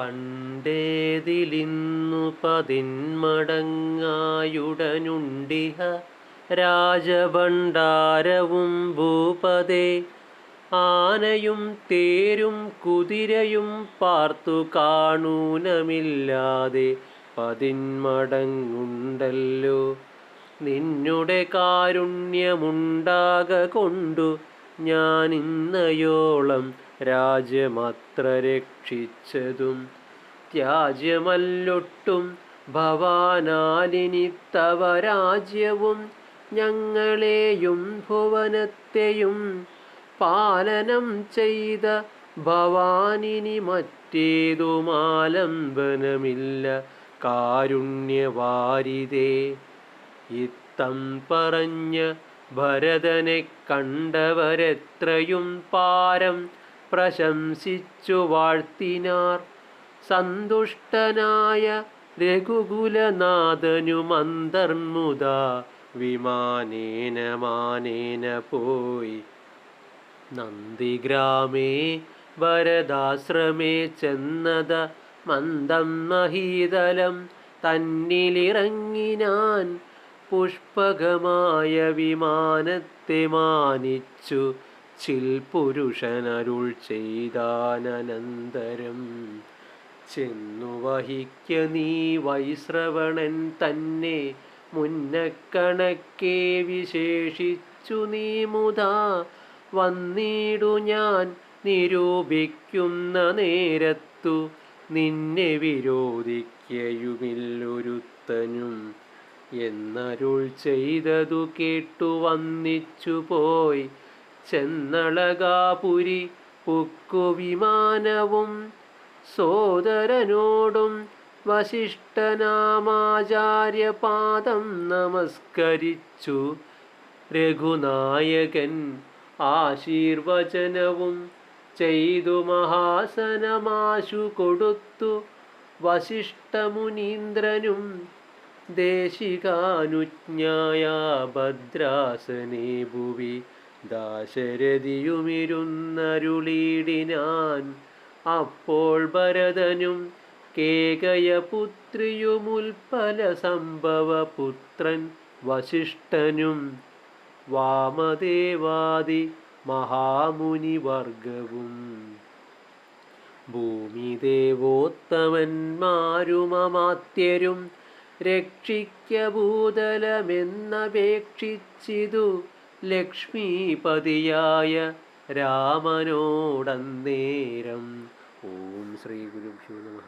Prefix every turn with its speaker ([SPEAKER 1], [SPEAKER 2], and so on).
[SPEAKER 1] പണ്ടേതിലിന്നു പതിന്മടങ്ങായുടനുണ്ടിഹ രാജഭണ്ഡാരവും ഭൂപതേ. ആനയും തേരും കുതിരയും പാർത്തു കാണൂനമില്ലാതെ പതിന്മടങ്ങുണ്ടല്ലോ. നിന്നുടെ കാരുണ്യമുണ്ടാക കൊണ്ടു ഞാൻ ഇന്നയോളം രാജ്യമത്ര രക്ഷിച്ചതും ത്യാജ്യമല്ലൊട്ടും ഭവാനാലിനി തവ രാജ്യവും ഞങ്ങളെയും ഭുവനത്തെയും പാലനം ചെയ്ത ഭവാനിനി മറ്റേതുമാലംബനമില്ല. കാരുണ്യവാരിതേ ഇത്തം പറഞ്ഞ ഭരതനെ കണ്ടവരെത്രയും പാരം പ്രശംസിച്ചു വാഴ്ത്തിനാർ. സന്തുഷ്ടനായ രഘുകുലനാഥനുമന്തർമുദ വിമാനേന മാനേന പോയി. നന്ദിഗ്രാമേ ഭരതാശ്രമേ ചെന്നത മന്ദം മഹീതലം തന്നിലിറങ്ങിനാൻ പുഷ്പകമായ വിമാനത്തെ മാനിച്ചു ചിൽ പുരുഷനരുൾ ചെയ്താനന്തരം ചെന്നു വഹിക്ക നീ വൈശ്രവണൻ തന്നെ. മുന്നക്കണക്കെ വിശേഷിച്ചു നീ മുതാ. വന്നിടു ഞാൻ നിരൂപിക്കുന്ന നേരത്തു നിന്നെ വിരോധിക്കയുമില്ലൊരുത്തനും. എന്നരുൾ ചെയ്തതു കേട്ടു വന്നിച്ചു പോയി ചെന്നളകാപുരി വിമാനവും സോദരനോടും വശിഷ്ഠനാമാചാര്യപാദം നമസ്കരിച്ചു. രഘുനായകൻ ആശീർവചനവും ചെയ്തു മഹാസനമാശു കൊടുത്തു വശിഷ്ഠമുനീന്ദ്രനും ദേശികാനുജ്ഞായ ഭദ്രാസനേ ഭുവി ദാശരഥിയുമിരുന്നരുളീടിനാൻ അപ്പോൾ ഭരതനും കേകയപുത്രിയുമുൽപ്പല സംഭവ പുത്രൻ വശിഷ്ഠനും വാമദേവാദി മഹാമുനിവർഗവും. ഭൂമിദേവോത്തമന്മാരുമമാത്യരും രക്ഷിക്ക ഭൂതലമെന്നപേക്ഷിച്ചിതു ലക്ഷ്മീപതിയായ രാമനോടന്നേരം. ഓം ശ്രീ ഗുരുഭ്യോ നമ.